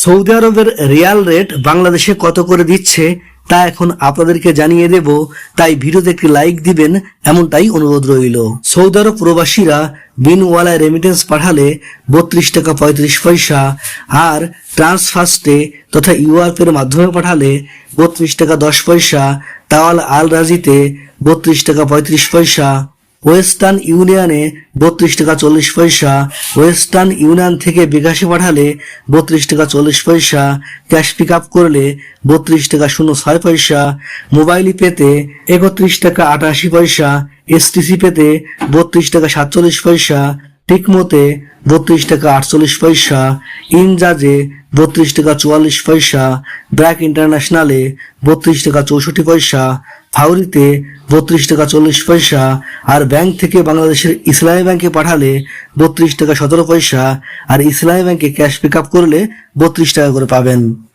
Saudi আরবের Real rate বাংলাদেশে কত করে দিচ্ছে, তা এখন আপনাদেরকে জানিয়ে দেব। তাই ভিডিওতে একটি লাইক দিবেন, এমনটাই অনুরোধ রইল। সৌদি আরব প্রবাসীরা বিনওয়ালায় রেমিটেন্স পাঠালে বত্রিশ টাকা পঁয়ত্রিশ পয়সা, আর ট্রান্সফার্স্টে তথা ইউআরপের মাধ্যমে পাঠালে বত্রিশ টাকা দশ পয়সা, তাওয়াল আল রাজিতে বত্রিশ টাকা পঁয়ত্রিশ পয়সা। ওয়েস্টার্ন ইউনিয়নে বত্রিশ টাকা চল্লিশ পয়সা, ওয়েস্টার্ন ইউনিয়ন থেকে বিকাশে পাঠালে বত্রিশ টাকা চল্লিশ পয়সা, ক্যাশ পিক আপ করলে বত্রিশ টাকা শূন্য ছয় পয়সা, মোবাইল পেতে একত্রিশ টাকা আটাশি পয়সা এসটিসি পেতে বত্রিশ টাকা সাতচল্লিশ পয়সা, টিকমোতে বত্রিশ টাকা আটচল্লিশ পয়সা, ইনজাজে বত্রিশ টাকা চুয়াল্লিশ পয়সা, ব্র্যাক ইন্টারন্যাশনালে বত্রিশ টাকা চৌষট্টি পয়সা ফাউরিতে বত্রিশ টাকা চল্লিশ পয়সা, আর ব্যাংক থেকে বাংলাদেশের ইসলামী ব্যাংকে পাঠালে বত্রিশ টাকা সতেরো পয়সা, আর ইসলামী ব্যাংকে ক্যাশ পিক করলে বত্রিশ টাকা করে পাবেন।